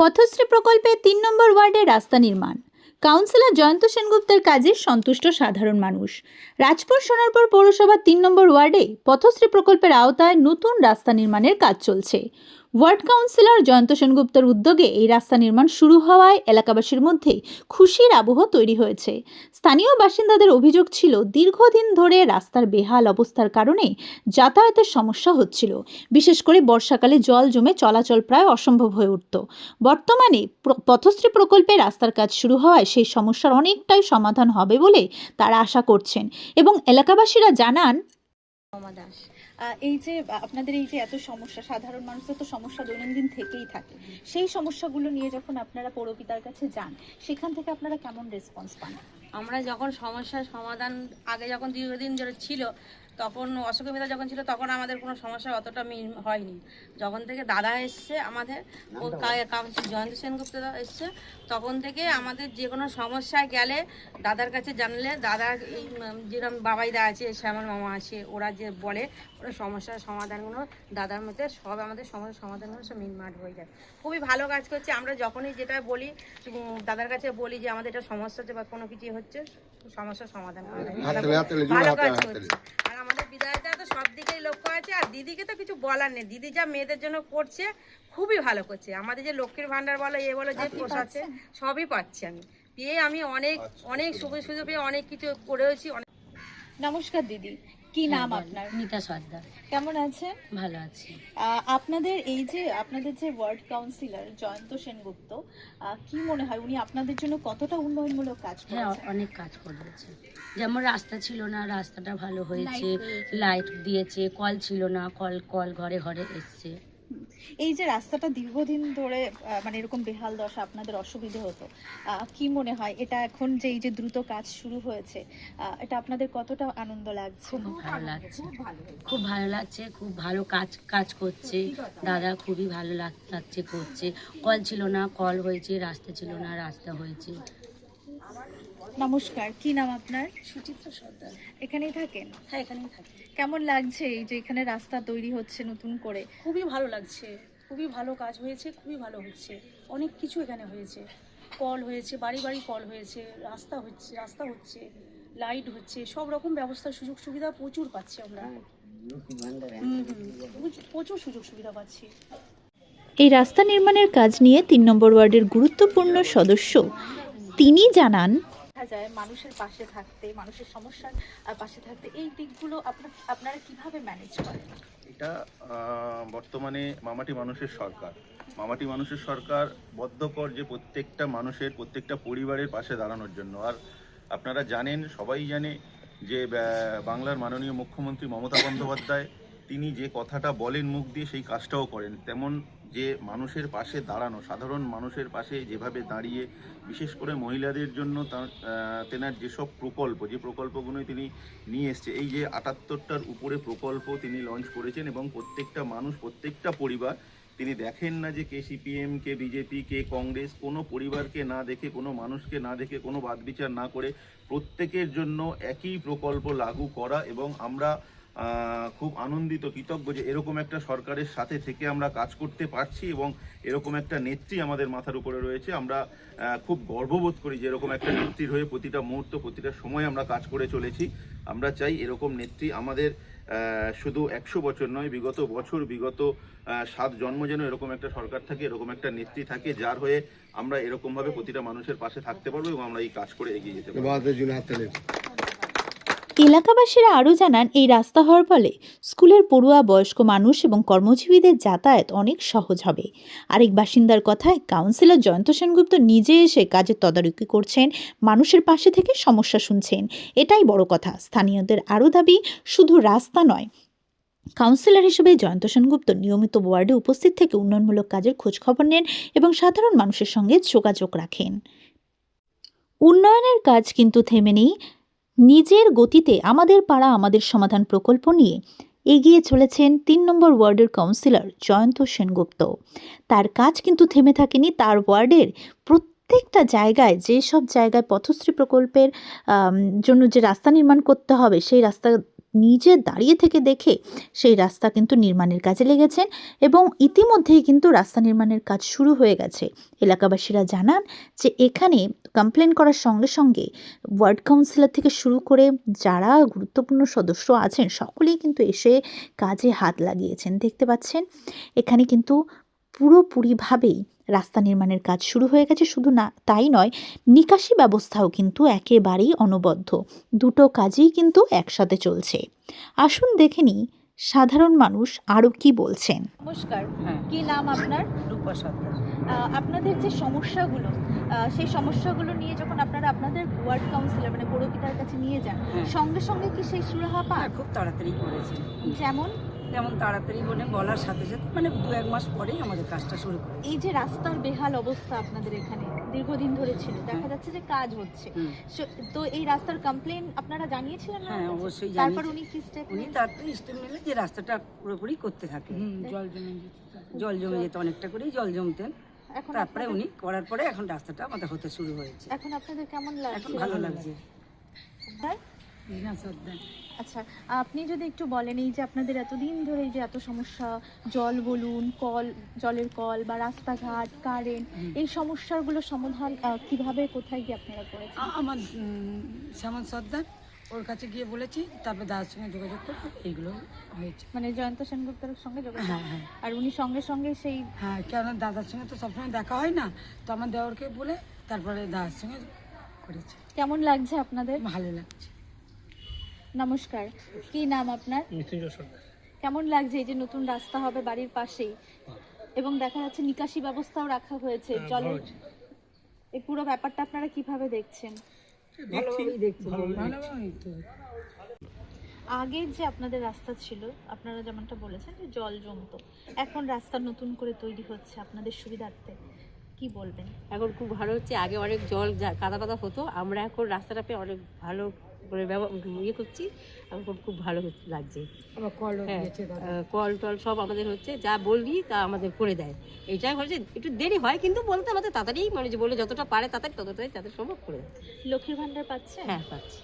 পথশ্রী প্রকল্পে তিন নম্বর ওয়ার্ডে রাস্তা নির্মাণ। কাউন্সিলর জয়ন্ত সেনগুপ্তের কাজে সন্তুষ্ট সাধারণ মানুষ। রাজপুর সোনারপুর পৌরসভার তিন নম্বর ওয়ার্ডে পথশ্রী প্রকল্পের আওতায় নতুন রাস্তা নির্মাণের কাজ চলছে। ওয়ার্ড কাউন্সিলর জয়ন্ত সেনগুপ্তের উদ্যোগে এই রাস্তা নির্মাণ শুরু হওয়ায় এলাকাবাসীর মধ্যে খুশির আবহ তৈরি হয়েছে। স্থানীয় বাসিন্দাদের অভিযোগ ছিল, দীর্ঘদিন ধরে রাস্তার বেহাল অবস্থার কারণে যাতায়াতের সমস্যা হচ্ছিল। বিশেষ করে বর্ষাকালে জল জমে চলাচল প্রায় অসম্ভব হয়ে উঠত। বর্তমানে পথশ্রী প্রকল্পে রাস্তার কাজ শুরু হওয়ায় সেই সমস্যার অনেকটাই সমাধান হবে বলে তারা আশা করছেন এবং এলাকাবাসীরা জানান দাস। এই যে আপনাদের এই যে এত সমস্যা, সাধারণ মানুষের তো সমস্যা দৈনন্দিন থেকেই থাকে। সেই সমস্যাগুলো নিয়ে যখন আপনারা পৌরপিতার কাছে যান, সেখান থেকে আপনারা কেমন রেসপন্স পান? আমরা যখন সমস্যার সমাধান, আগে যখন দীর্ঘদিন ধরে ছিল তখন অসুবিধা যখন ছিল তখন আমাদের কোনো সমস্যা অতটা হয়নি। যখন থেকে দাদা এসছে আমাদের জয়ন্ত সেনগুপ্ত দা এসছে তখন থেকে আমাদের যে কোনো সমস্যায় গেলে দাদার কাছে জানলে দাদা এই যেরকম বাবাইদা আছে শ্যামল মামা আছে ওরা যে বলে ওরা সমস্যার সমাধানগুলো দাদার মধ্যে সব আমাদের সমস্যার সমাধানগুলো সব মিটমাট হয়ে যায়। খুবই ভালো কাজ করছে। আমরা যখনই যেটা বলি দাদার কাছে বলি যে আমাদের এটা সমস্যা হচ্ছে বা কোনো কিছু হচ্ছে সমস্যার সমাধান ভালো কাজ। করছে। বিধায়কটা তো সব দিকেই লক্ষ্য আছে। আর দিদিকে তো কিছু বলার নেই। দিদি যা মেয়েদের জন্য করছে খুবই ভালো করছে। আমাদের যে লক্ষ্মীর ভান্ডার বলো এ বলো যে পোষাচ্ছে সবই পাচ্ছি আমি। পেয়ে আমি অনেক অনেক সুযোগ সুযোগ পেয়ে অনেক কিছু করেওছি অনেক নমস্কার দিদি। কি নাম আপনার? মিতা সর্দার। কেমন আছেন? ভালো আছি। আপনাদের এই যে আপনাদের যে ওয়ার্ড কাউন্সিলর জয়ন্ত সেনগুপ্ত কি মনে হয়? উনি আপনাদের জন্য কতটা উন্নয়নমূলক কাজ হ্যাঁ করেছেন অনেক কাজ করেছে। যেমন রাস্তা ছিল না রাস্তাটা ভালো হয়েছে লাইট দিয়েছে কল ছিল না কল কল ঘরে ঘরে এসছে। এই যে রাস্তাটা দীর্ঘদিন ধরে আহ, মানে এরকম বেহাল দশা আপনাদের অসুবিধে হতো আহ, কি মনে হয়? এটা এখন যে এই যে দ্রুত কাজ শুরু হয়েছে আহ, এটা আপনাদের কতটা আনন্দ লাগছে? খুব ভালো লাগছে। খুব ভালো লাগছে খুব ভালো কাজ কাজ করছে। দাদা খুবই ভালো লাগ- লাগছে করছে। কল ছিল না কল হয়েছে রাস্তা ছিল না রাস্তা হয়েছে। নমস্কার কি নাম আপনার? সুচিত্রা সর্দার। এখানেই থাকেন? হ্যাঁ এখানেই থাকি। কেমন লাগছে এই যে এখানে রাস্তা তৈরি হচ্ছে নতুন করে? খুবই ভালো লাগছে খুবই ভালো কাজ হয়েছে খুবই ভালো হচ্ছে। অনেক কিছু এখানে হয়েছে। কল হয়েছে বাড়ি বাড়ি কল হয়েছে রাস্তা হচ্ছে রাস্তা হচ্ছে লাইট হচ্ছে সব রকম ব্যবস্থা সুযোগ সুবিধা প্রচুর পাচ্ছি আমরা। প্রচুর সুযোগ সুবিধা পাচ্ছি। এই রাস্তা নির্মাণের কাজ নিয়ে তিন নম্বর ওয়ার্ডের গুরুত্বপূর্ণ সদস্য তিনি জানান দেখা যায় মানুষের পাশে থাকতে, মানুষের সমস্যার পাশে থাকতে, এই দিকগুলো আপনার, আপনারা কীভাবে ম্যানেজ করেন? এটা বর্তমানে মামাটি মানুষের সরকার। মামাটি মানুষের সরকার বদ্ধকর যে প্রত্যেকটা মানুষের, প্রত্যেকটা পরিবারের পাশে দাঁড়ানোর জন্য। আর আপনারা জানেন, সবাই জানে যে বাংলার মাননীয় মুখ্যমন্ত্রী মমতা বন্দ্যোপাধ্যায় তিনি যে কথাটা বলেন মুখ দিয়ে, সেই কাজটাও করেন। তেমন যে মানুষের পাশে দাঁড়ানো, সাধারণ মানুষের পাশে যেভাবে দাঁড়িয়ে, বিশেষ করে মহিলাদের জন্য তার তেনার যেসব প্রকল্প, যে প্রকল্পগুলোই তিনি নিয়ে এসছে, এই যে আটাত্তরটার উপরে প্রকল্প তিনি লঞ্চ করেছেন এবং প্রত্যেকটা মানুষ, প্রত্যেকটা পরিবার, তিনি দেখেন না যে কে সিপিএম, কে বিজেপি, কে কংগ্রেস, কোনো পরিবারকে না দেখে, কোনো মানুষকে না দেখে, কোনো বাদবিচার না করে প্রত্যেকের জন্য একই প্রকল্প লাগু করা এবং আমরা খুব আনন্দিত, কৃতজ্ঞ যে এরকম একটা সরকারের সাথে থেকে আমরা কাজ করতে পারছি এবং এরকম একটা নেত্রী আমাদের মাথার উপরে রয়েছে। আমরা খুব গর্ববোধ করি যে এরকম একটা নেত্রীর হয়ে প্রতিটা মুহূর্ত, প্রতিটা সময় আমরা কাজ করে চলেছি। আমরা চাই এরকম নেত্রী আমাদের শুধু একশো বছর নয়, বিগত বছর, বিগত সাত জন্ম যেন এরকম একটা সরকার থাকে, এরকম একটা নেত্রী থাকে, যার হয়ে আমরা এরকমভাবে প্রতিটা মানুষের পাশে থাকতে পারব এবং আমরা এই কাজ করে এগিয়ে যেতে পারব। এলাকাবাসীরা আরও জানান, এই রাস্তা হওয়ার ফলে স্কুলের পড়ুয়া, বয়স্ক মানুষ এবং কর্মজীবীদের যাতায়াত অনেক সহজ হবে। আরেক বাসিন্দার কথায়, কাউন্সিলর জয়ন্ত সেনগুপ্ত নিজে এসে কাজের তদারকি করছেন, মানুষের পাশে থেকে সমস্যা শুনছেন। এটাই বড় কথা। স্থানীয়দের আরও দাবি, শুধু রাস্তা নয়। কাউন্সিলর হিসেবে জয়ন্ত সেনগুপ্ত নিয়মিত ওয়ার্ডে উপস্থিত থেকে উন্নয়নমূলক কাজের খোঁজখবর নেন এবং সাধারণ মানুষের সঙ্গে যোগাযোগ রাখেন। উন্নয়নের কাজ কিন্তু থেমে নেই। নিজের গতিতে আমাদের পাড়া, আমাদের সমাধান প্রকল্প নিয়ে এগিয়ে চলেছেন তিন নম্বর ওয়ার্ডের কাউন্সিলর জয়ন্ত সেনগুপ্ত। তার কাজ কিন্তু থেমে থাকেনি। তার ওয়ার্ডের প্রত্যেকটা জায়গায়, যেসব জায়গায় পথশ্রী প্রকল্পের জন্য যে রাস্তা নির্মাণ করতে হবে, সেই রাস্তা নিজে দাঁড়িয়ে থেকে দেখে সেই রাস্তা কিন্তু নির্মাণের কাজে লেগেছেন এবং ইতিমধ্যেই কিন্তু রাস্তা নির্মাণের কাজ শুরু হয়ে গেছে। এলাকাবাসীরা জানান যে এখানে কমপ্লেন করার সঙ্গে সঙ্গে ওয়ার্ড কাউন্সিলর থেকে শুরু করে যারা গুরুত্বপূর্ণ সদস্য আছেন, সকলেই কিন্তু এসে কাজে হাত লাগিয়েছেন, দেখতে পাচ্ছেন। এখানে কিন্তু পুরোপুরিভাবেই রাস্তা নির্মাণের কাজ শুরু হয়ে গেছে। শুধু না, তাই নয়, নিকাশি ব্যবস্থাও কিন্তু একেবারেই অনবদ্য। দুটো কাজই কিন্তু একসাথে চলছে। আসুন দেখে নিই সাধারণ মানুষ আরও কি বলছেন? নমস্কার। হ্যাঁ। কি নাম আপনার? রূপা সরকার। আপনাদের যে সমস্যাগুলো সেই সমস্যাগুলো নিয়ে যখন আপনারা আপনাদের ওয়ার্ড কাউন্সিলর মানে পৌরপিতার কাছে নিয়ে যান হ্যাঁ। সঙ্গে সঙ্গে কি সেই সুরাহা পান? হ্যাঁ খুব তাড়াতাড়ি করেছে। যেমন? যেমন তাড়াতাড়ি বলে বলার সাথে সাথে মানে দু এক মাস পরেই আমাদের কাজটা শুরু করে। এই যে রাস্তার বেহাল অবস্থা আপনাদের এখানে দীর্ঘদিন ধরে ছিল দেখা। যাচ্ছে যে কাজ হচ্ছে। তো এই রাস্তার কমপ্লেন আপনারা জানিয়েছিলেন হ্যাঁ, অবশ্যই তারপর উনি কি স্টেপ উনি তাড়াতাড়ি স্টেপ নিলে যে রাস্তাটা পুরোপুরি করতে থাকে। জল জমে জল জমে যেত অনেকটা করেই জল জমতেন। এখন তারপরে উনি করার পরে এখন রাস্তাটা আমাদের হতে শুরু হয়েছে। এখন আপনাদের কেমন লাগছে? এখন ভালো লাগছে? সর্দার। আচ্ছা আপনি যদি একটু বলেন এই যে আপনাদের এতদিন ধরে এই যে এত সমস্যা জল বলুন কল জলের কল বা রাস্তাঘাট কারেন্ট এই সমস্যাগুলো সমাধান কীভাবে কোথায় গিয়ে আপনারা করেছেন? আমার উম, শ্যামল সর্দার ওর কাছে গিয়ে বলেছি তারপর দাদার সঙ্গে যোগাযোগ করে এইগুলো হয়েছে। মানে জয়ন্ত সেনগুপ্তের সঙ্গে যোগাযোগ? হ্যাঁ হ্যাঁ। আর উনি সঙ্গে সঙ্গে সেই হ্যাঁ কেন দাদার সঙ্গে তো সবসময় দেখা হয় না তো আমার দেওয়ারকে বলে তারপরে দাদার সঙ্গে করেছে। কেমন লাগছে আপনাদের? ভালো লাগছে। নমস্কার। কি নাম আপনার? কেমন লাগছে এই যে নতুন রাস্তা হবে বাড়ির পাশেই? এবং দেখা যাচ্ছে নিকাশি ব্যবস্থাও রাখা হয়েছে। জলের এই পুরো ব্যাপারটা আপনারা কীভাবে দেখছেন? আগের যে আপনাদের রাস্তা ছিল আপনারা যেমনটা বলেছেন যে জল জমতো এখন রাস্তা নতুন করে তৈরি হচ্ছে আপনাদের সুবিধার্থে। কি বলবেন? এখন খুব ভালো হচ্ছে। আগে অনেক জল যা- কাদা কাদা হতো আমরা এখন রাস্তাটা পেয়ে অনেক ভালো করে ইয়ে করছি আমার খুব ভালো লাগছে। হ্যাঁ কল টল সব আমাদের হচ্ছে যা বলবি তা আমাদের করে দেয়। এটাই হচ্ছে একটু দেরি হয় কিন্তু বলতে আমাদের তাড়াতাড়ি মানে যে বলে যতটা পারে তাড়াতাড়ি ততটাই তাদের সম্ভব করে দেয়। লক্ষ্মীর ভান্ডার পাচ্ছে? হ্যাঁ পাচ্ছি।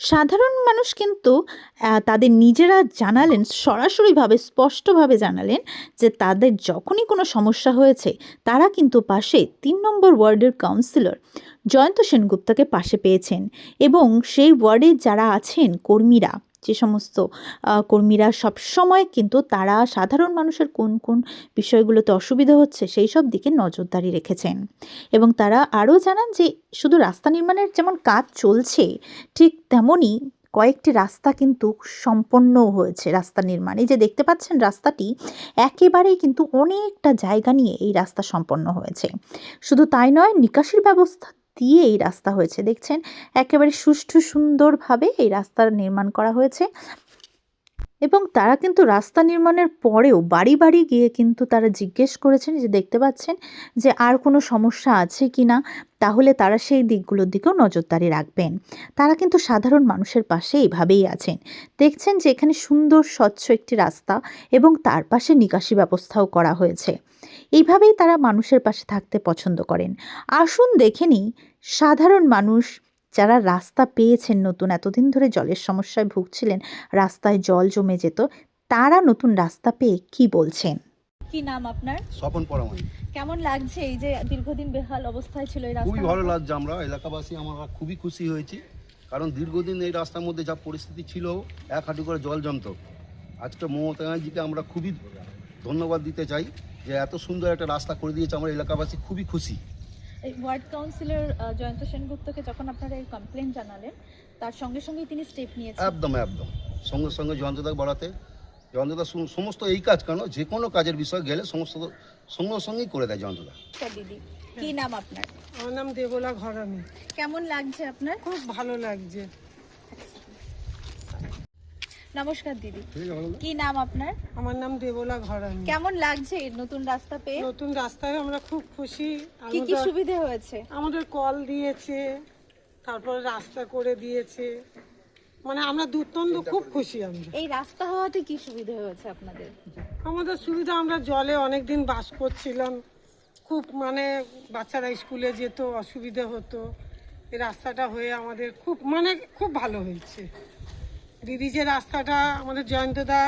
সাধারণ মানুষ কিন্তু তাদের নিজেরা জানালেন, সরাসরিভাবে, স্পষ্টভাবে জানালেন যে তাদের যখনই কোনো সমস্যা হয়েছে, তারা কিন্তু পাশে তিন নম্বর ওয়ার্ডের কাউন্সিলর জয়ন্ত সেনগুপ্তাকে পাশে পেয়েছেন এবং সেই ওয়ার্ডে যারা আছেন কর্মীরা। যে সমস্ত কর্মীরা সব সময় কিন্তু তারা সাধারণ মানুষের কোন কোন বিষয়গুলোতে অসুবিধা হচ্ছে সেই সব দিকে নজরদারি রেখেছেন। এবং তারা আরও জানান যে শুধু রাস্তা নির্মাণের যেমন কাজ চলছে, ঠিক তেমনই কয়েকটি রাস্তা কিন্তু সম্পন্ন হয়েছে রাস্তা নির্মাণ। যে দেখতে পাচ্ছেন রাস্তাটি একেবারেই কিন্তু অনেকটা জায়গা নিয়ে এই রাস্তা সম্পন্ন হয়েছে। শুধু তাই নয়, নিকাশির ব্যবস্থা দিয়ে এই রাস্তা হয়েছে। দেখছেন? একেবারে সুষ্ঠু, সুন্দরভাবে এই রাস্তার নির্মাণ করা হয়েছে। এবং তারা কিন্তু রাস্তা নির্মাণের পরেও বাড়ি বাড়ি গিয়ে কিন্তু তারা জিজ্ঞেস করেছেন যে, দেখতে পাচ্ছেন যে আর কোনো সমস্যা আছে কি না? তাহলে তারা সেই দিকগুলোর দিকেও নজরদারি রাখবেন। তারা কিন্তু সাধারণ মানুষের পাশে এইভাবেই আছেন। দেখছেন যে এখানে সুন্দর, স্বচ্ছ একটি রাস্তা এবং তার পাশে নিকাশি ব্যবস্থাও করা হয়েছে। এইভাবেই তারা মানুষের পাশে থাকতে পছন্দ করেন। আসুন দেখে নিই সাধারণ মানুষ যারা রাস্তা পেয়েছেন নতুন এতদিন ধরে জলের সমস্যায় ভুগছিলেন রাস্তায় জল জমে যেত তারা নতুন রাস্তা পেয়ে কি বলছেন? কি নাম আপনার? স্বপন পরামানি কেমন লাগছে এই যে দীর্ঘদিন বেহাল অবস্থায় ছিল এই খুবই ভালো লাগছে আমরা এলাকাবাসী আমরা খুবই খুশি হয়েছি কারণ দীর্ঘদিন এই রাস্তার মধ্যে যা পরিস্থিতি ছিল এক হাঁটু করে জল জমতো। আজকে মমতা ব্যানার্জিকে আমরা খুবই ধন্যবাদ দিতে চাই যে এত সুন্দর একটা রাস্তা করে দিয়েছে আমরা এলাকাবাসী খুবই খুশি। এই ওয়ার্ড কাউন্সিলর জয়ন্ত সেনগুপ্তকে যখন আপনারা এই কমপ্লেন জানালেন তার সঙ্গে সঙ্গেই তিনি স্টেপ নিয়েছেন। একদম একদম। সঙ্গে সঙ্গে জয়ন্তদা বাড়াতে। জয়ন্তদা সম- সমস্ত এই কাজ কেন? যে কোনো কাজের বিষয় গেলে সমস্ত সঙ্গে সঙ্গেই করে দেয় জয়ন্তদা। আচ্ছা, দিদি কি নাম আপনার? আমার নাম দেবলা ঘরামি। কেমন লাগছে আপনার? খুব ভালো লাগছে। নমস্কার দিদি। কি নাম আপনার? আমার নাম দেবলা ঘরামি কেমন লাগছে এই নতুন রাস্তা পেয়ে? নতুন রাস্তায় আমরা খুব খুশি কি কি সুবিধে হয়েছে? আমাদের কল দিয়েছে তারপরে রাস্তা করে দিয়েছে। মানে আমরা দুর্তন্দ খুব খুশি আমরা। এই রাস্তা হওয়াতে কি সুবিধে হয়েছে আপনাদের? আমাদের সুবিধা আমরা জলে অনেক দিন বাস করছিলাম। খুব মানে বাচ্চারা স্কুলে যেত অসুবিধে হতো। এই রাস্তাটা হয়ে আমাদের খুব মানে খুব ভালো হয়েছে। দিদি যে রাস্তাটা আমাদের জয়ন্তদা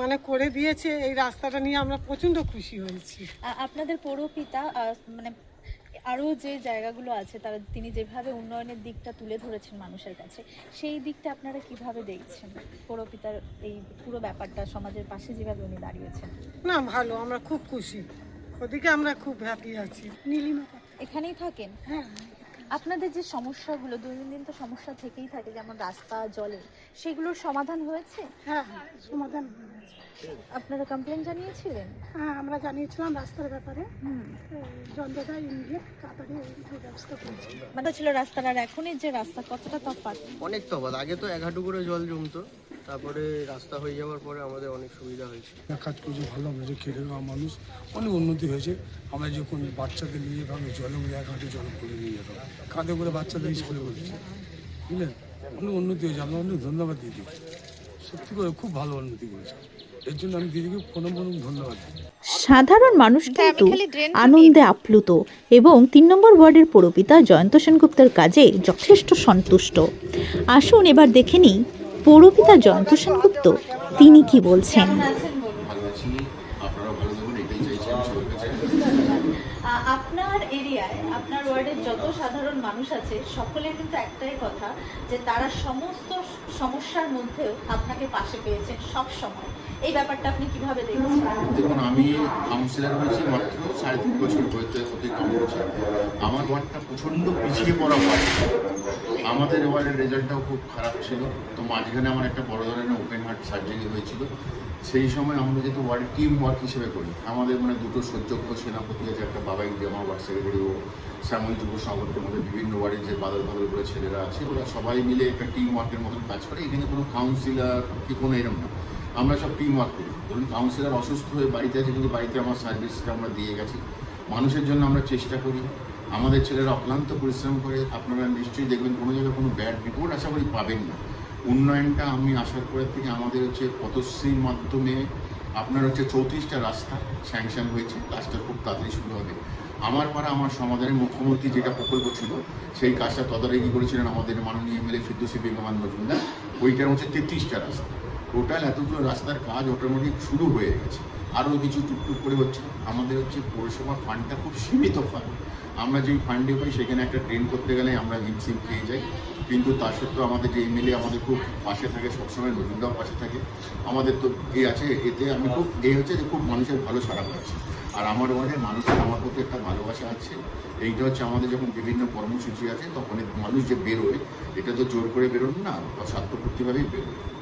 মানে করে দিয়েছে এই রাস্তাটা নিয়ে আমরা প্রচণ্ড খুশি হয়েছি। আপনাদের পৌরপিতা মানে আরও যে জায়গাগুলো আছে তারা তিনি যেভাবে উন্নয়নের দিকটা তুলে ধরেছেন মানুষের কাছে সেই দিকটা আপনারা কীভাবে দেখছেন? পৌরপিতার এই পুরো ব্যাপারটা সমাজের পাশে যেভাবে উনি দাঁড়িয়েছেন। না ভালো আমরা খুব খুশি। ওদিকে আমরা খুব হ্যাপি আছি। নীলিমা এখানেই থাকেন? হ্যাঁ। আপনাদের যে সমস্যাগুলো দৈনন্দিন তো সমস্যা থেকেই থাকে যেমন রাস্তা জলে সেগুলোর সমাধান হয়েছে? হ্যাঁ হ্যাঁ সমাধান আপনারা কমপ্লেন জানিয়েছিলেন? হ্যাঁ আমরা জানিয়েছিলাম রাস্তার ব্যাপারে। জয়ন্তদা ইমিডিয়েট তাড়াতাড়ি ব্যবস্থা করেছে। মানে ছিল রাস্তার আর এখনের যে রাস্তা কতটা তফাৎ? অনেক তফাৎ। আগে তো এক হাঁটু করে জল জমতো। তারপরে রাস্তা হয়ে যাওয়ার পরে আমাদের অনেক সুবিধা হয়েছে। কাজ করছে ভালো আমরা যে খেটে খাওয়া মানুষ অনেক উন্নতি হয়েছে। আমরা যখন বাচ্চাদের নিয়ে যেতাম জলে করে এক হাঁটু জল করে নিয়ে যেতাম। কাঁধে করে বাচ্চাদের স্কুলে করছে বুঝলেন? অনেক উন্নতি হয়েছে আমরা অনেক ধন্যবাদ দিদি সত্যি করে খুব ভালো উন্নতি করেছে। এর জন্য আমি দিদিকে প্রণাম প্রণাম ধন্যবাদ। দিই সাধারণ মানুষ কিন্তু আনন্দে আপ্লুত এবং তিন নম্বর ওয়ার্ডের পৌরপিতা জয়ন্ত সেনগুপ্তের কাজে যথেষ্ট সন্তুষ্ট। আসুন এবার দেখে নিই পৌরপিতা জয়ন্ত সেনগুপ্ত তিনি কি বলছেন? আপনারা ভালো থাকুন এটাই চাইছি আমি সবার কাছে আপনার এরিয়ায় আপনার ওয়ার্ডের যত সাধারণ মানুষ আছে সকলের কিন্তু একটাই কথা যে তারা সমস্ত সমস্যার মধ্যেও আপনাকে পাশে পেয়েছেন সব সময়। এই ব্যাপারটা আপনি কীভাবে দেখছেন? দেখুন আমি কাউন্সিলর হয়েছি মাত্র সাড়ে তিন বছর হতে কম আমার ওয়ার্ডটা প্রচণ্ড পিছিয়ে পড়া ওয়ার্ড। আমাদের ওয়ার্ডের রেজাল্টটাও খুব খারাপ ছিল। তো মাঝখানে আমার একটা বড় ধরনের ওপেন হার্ট সার্জারি হয়েছিল। সেই সময় আমরা যেহেতু ওয়ার্ড টিম ওয়ার্ক হিসেবে করি, আমাদের মানে দুটো সহ্যজ্ঞ সেনাপতি আছে, একটা বাবাই যে আমার ওয়ার্ড সেক্রেটারি ও শ্যামল যুব সংগঠনের মধ্যে বিভিন্ন ওয়ার্ডের যে বাদল বাদল করে ছেলেরা আছে, ওরা সবাই মিলে একটা টিম ওয়ার্কের মতন কাজ করে। এখানে কোনো কাউন্সিলার কি কোনো এরকম না। আমরা সব টিম ওয়ার্ক করি। ধরুন কাউন্সিলর অসুস্থ হয়ে বাড়িতে আছে, কিন্তু বাড়িতে আমার সার্ভিসটা আমরা দিয়ে গেছি। মানুষের জন্য আমরা চেষ্টা করি। আমাদের ছেলেরা অক্লান্ত পরিশ্রম করে, আপনারা নিশ্চয়ই দেখবেন কোনো জায়গায় কোনো ব্যাড রিপোর্ট আশা করি পাবেন না। উন্নয়নটা আমি আসার পরের থেকে আমাদের হচ্ছে পথশ্রীর মাধ্যমে, আপনার হচ্ছে চৌত্রিশটা রাস্তা স্যাংশন হয়েছে, কাজটা খুব তাড়াতাড়ি শুরু হবে। আমার পাড়া, আমার সমাধানের মুখ্যমন্ত্রী যেটা প্রকল্প ছিল, সেই কাজটা তদারকি করেছিলেন আমাদের মাননীয় এমএলএ ফিরদৌসি বেগমান মজুমদার। ওইটার হচ্ছে তেত্রিশটা রাস্তা। টোটাল এতগুলো রাস্তার কাজ অটোমেটিক শুরু হয়ে গেছে। আরও কিছু টুকটুক করে হচ্ছে। আমাদের হচ্ছে পৌরসভার ফান্ডটা খুব সীমিত ফান্ড আমরা যেই ফান্ডে পাই, সেখানে একটা ট্রেন করতে গেলে আমরা হিমশিম পেয়ে যাই। কিন্তু তা সত্ত্বেও আমাদের যে এমএলএ আমাদের খুব পাশে থাকে, সবসময় নজরদাও পাশে থাকে। আমাদের তো এ আছে, এতে আমি খুব, এ হচ্ছে যে খুব মানুষের ভালো সারা পাচ্ছি। আর আমার ওয়ার্ডে মানুষের, আমার প্রতি একটা ভালোবাসা আছে। এইটা হচ্ছে আমাদের যখন বিভিন্ন কর্মসূচি আছে, তখন মানুষ যে বেরোয়, এটা তো জোর করে বেরোন না বা স্বার্থপূর্তিভাবেই বেরোয়।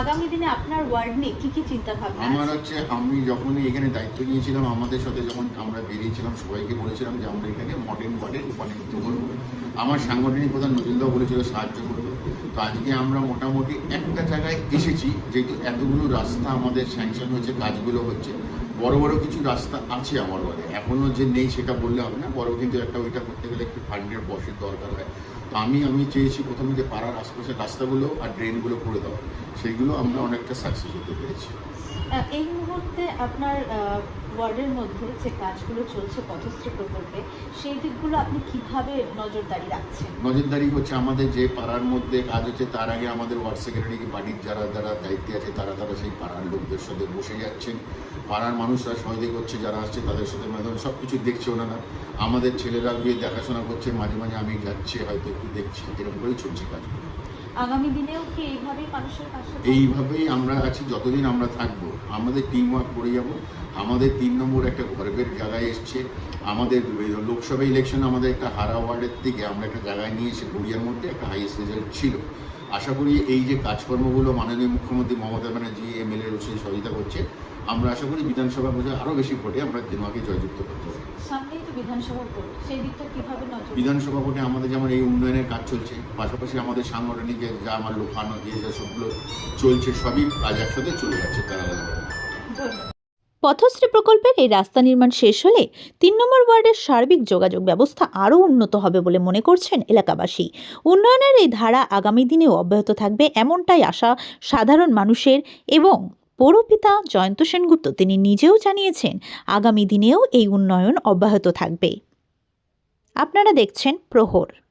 আগামী দিনে আপনার ওয়ার্ড নিয়ে কি কি চিন্তা ভাবনা আমার হচ্ছে, আমি যখনই এখানে দায়িত্ব নিয়েছিলাম, আমাদের সাথে যখন আমরা বেরিয়েছিলাম, সবাইকে বলেছিলাম যে আমরা এখানে মডার্ন আমার সাংগঠনিক প্রধান বলেছিল সাহায্য করবে। তো আজকে আমরা মোটামুটি একটা জায়গায় এসেছি, যেহেতু এতগুলো রাস্তা আমাদের স্যাংশন হয়েছে, কাজগুলো হচ্ছে। বড় বড় কিছু রাস্তা আছে আমার ওয়ার্ডে এখনও যে নেই সেটা বললে হবে না বড় কিন্তু একটা ওইটা করতে গেলে একটু ফান্ডের বসের দরকার হয়। আমি আমি চেয়েছি প্রথমে যে পাড়ার আশপাশের রাস্তাগুলো আর ড্রেনগুলো করে দেওয়া। সেইগুলো আমরা অনেকটা সাকসেস হতে পেরেছি। এই মুহূর্তে আপনার ওয়ার্ডের মধ্যে যে কাজগুলো চলছে পথশ্রী প্রকল্পে, সেই দিকগুলো আপনি কীভাবে নজরদারি রাখছেন? নজরদারি হচ্ছে আমাদের যে পাড়ার মধ্যে কাজ হচ্ছে, তার আগে আমাদের ওয়ার্ড সেক্রেটারি বাড়ির যারা যারা দায়িত্বে আছে, তারা তারা সেই পাড়ার লোকদের সাথে বসে যাচ্ছেন। পাড়ার মানুষরা সহযোগী করছে, যারা আসছে তাদের সাথে মানে সব কিছু দেখছে ওনারা। আমাদের ছেলেরা গিয়ে দেখাশোনা করছে, মাঝে মাঝে আমি যাচ্ছি, হয়তো একটু দেখছি, এরকম করেই চলছে কাজ আগামী দিনেও কি এইভাবেই মানুষের পাশে এইভাবেই আমরা আছি, যতদিন আমরা থাকব। আমাদের টিম ওয়ার্ক করে যাব। আমাদের তিন নম্বর একটা গর্বের জায়গায় এসছে। আমাদের লোকসভা ইলেকশন আমাদের একটা হারা ওয়ার্ডের থেকে আমরা একটা জায়গায় নিয়ে এসে গড়িয়ার মধ্যে একটা হাইয়েস্ট রেজাল্ট ছিল। আশা করি এই যে কাজকর্মগুলো মাননীয় মুখ্যমন্ত্রী মমতা ব্যানার্জি, এমএলএ রসিদ সহযোগিতা করছে আমরা আশা করি বিধানসভা বোঝা আরও বেশি ভোটে আমরা দিনকে জয়যুক্ত করতে পারি। বিধানসভা ভোট সেই দিকটা কীভাবে নজর বিধানসভা ভোটে আমাদের যেমন এই উন্নয়নের কাজ চলছে পাশাপাশি আমাদের সাংগঠনিক যা আমার লোকানো যে যে সবগুলো চলছে সবই কাজ একসাথে চলে যাচ্ছে তারা পথশ্রী প্রকল্পের এই রাস্তা নির্মাণ শেষ হলে তিন নম্বর ওয়ার্ডের সার্বিক যোগাযোগ ব্যবস্থা আরও উন্নত হবে বলে মনে করছেন এলাকাবাসী। উন্নয়নের এই ধারা আগামী দিনেও অব্যাহত থাকবে এমনটাই আশা সাধারণ মানুষের এবং পৌরপিতা জয়ন্ত সেনগুপ্ত তিনি নিজেও জানিয়েছেন আগামী দিনেও এই উন্নয়ন অব্যাহত থাকবে। আপনারা দেখছেন প্রহর।